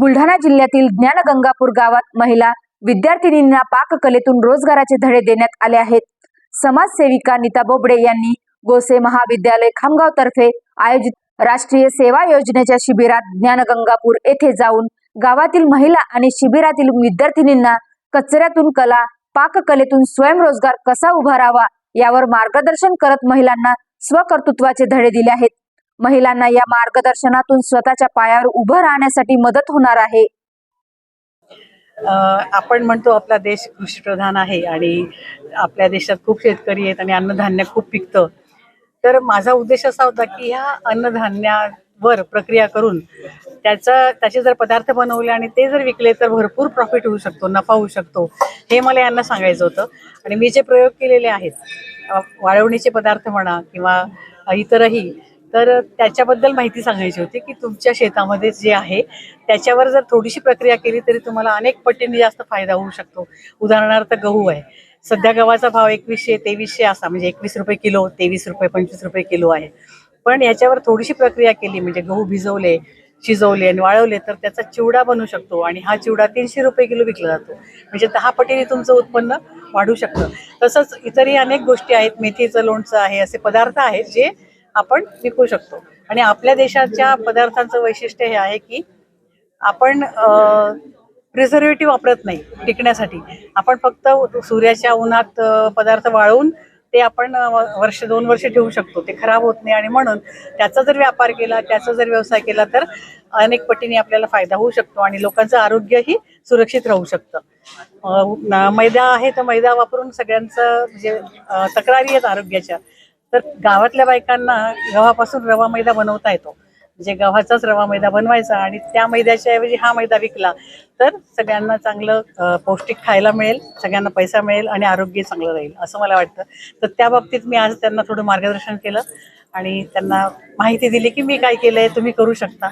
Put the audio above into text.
बुलढाणा जिल्ह्यातील ज्ञानगंगापूर गावात महिला विद्यार्थिनींना पाककलेतून रोजगाराचे धडे देण्यात आले आहेत. समाजसेविका नीता बोबडे यांनी गोसे महाविद्यालय खामगाव तर्फे आयोजित राष्ट्रीय सेवा योजनेच्या शिबिरात ज्ञानगंगापूर येथे जाऊन गावातील महिला आणि शिबिरातील विद्यार्थिनींना कचऱ्यातून कला पाककलेतून स्वयंरोजगार कसा उभारावा यावर मार्गदर्शन करत महिलांना स्वकर्तृत्वाचे धडे दिले आहेत. महिलांना या मार्गदर्शनातून स्वतःच्या पायावर उभं राहण्यासाठी मदत होणार आहे. आपण म्हणतो आपला देश कृषीप्रधान आहे आणि आपल्या देशात खूप शेतकरी आहेत आणि अन्नधान्य खूप पिकतं. तर माझा उद्देश असा होता की ह्या अन्नधान्यावर प्रक्रिया करून त्याचा त्याचे जर पदार्थ बनवले आणि ते जर विकले तर भरपूर प्रॉफिट होऊ शकतो नफा होऊ शकतो हे मला यांना सांगायचं होतं. आणि मी जे प्रयोग केलेले आहेत वाळवणीचे पदार्थ म्हणा किंवा इतरही तर त्याच्याबद्दल माहिती सांगायची होती की तुमच्या शेतामध्ये जे आहे त्याच्यावर जर थोडीशी प्रक्रिया केली तरी तुम्हाला अनेक पटीने जास्त फायदा होऊ शकतो. उदाहरणार्थ गहू आहे. सध्या गव्हाचा भाव एकवीसशे तेवीसशे असा म्हणजे एकवीस रुपये किलो तेवीस रुपये पंचवीस रुपये किलो आहे. पण याच्यावर थोडीशी प्रक्रिया केली म्हणजे गहू भिजवले शिजवले आणि वाळवले तर त्याचा चिवडा बनू शकतो आणि हा चिवडा तीनशे रुपये किलो विकला जातो. म्हणजे दहा पटीने तुमचं उत्पन्न वाढू शकतं. तसंच इतरही अनेक गोष्टी आहेत मेथीचं लोणचं आहे असे पदार्थ आहेत जे आपण विकू शकतो. आणि आपल्या देशाच्या पदार्थांचं वैशिष्ट्य हे आहे की आपण प्रिझर्वेटिव्ह वापरत नाही टिकण्यासाठी. आपण फक्त सूर्याच्या उन्हात पदार्थ वाळवून ते आपण वर्ष दोन वर्ष ठेवू शकतो. ते खराब होत नाही आणि म्हणून त्याचा जर व्यापार केला त्याचा जर व्यवसाय केला तर अनेक पटीने आपल्याला फायदा होऊ शकतो आणि लोकांचं आरोग्यही सुरक्षित राहू शकतं. मैदा आहे तर मैदा वापरून सगळ्यांचं म्हणजे तक्रारी आहेत आरोग्याच्या. तर गावातल्या बायकांना गव्हापासून रवा मैदा बनवता येतो. म्हणजे गव्हाचाच रवा मैदा बनवायचा आणि त्या मैद्याच्या ऐवजी हा मैदा विकला तर सगळ्यांना चांगलं पौष्टिक खायला मिळेल सगळ्यांना पैसा मिळेल आणि आरोग्य चांगलं राहील असं मला वाटतं. तर त्या बाबतीत मी आज त्यांना थोडं मार्गदर्शन केलं आणि त्यांना माहिती दिली की मी काय केलंय तुम्ही करू शकता.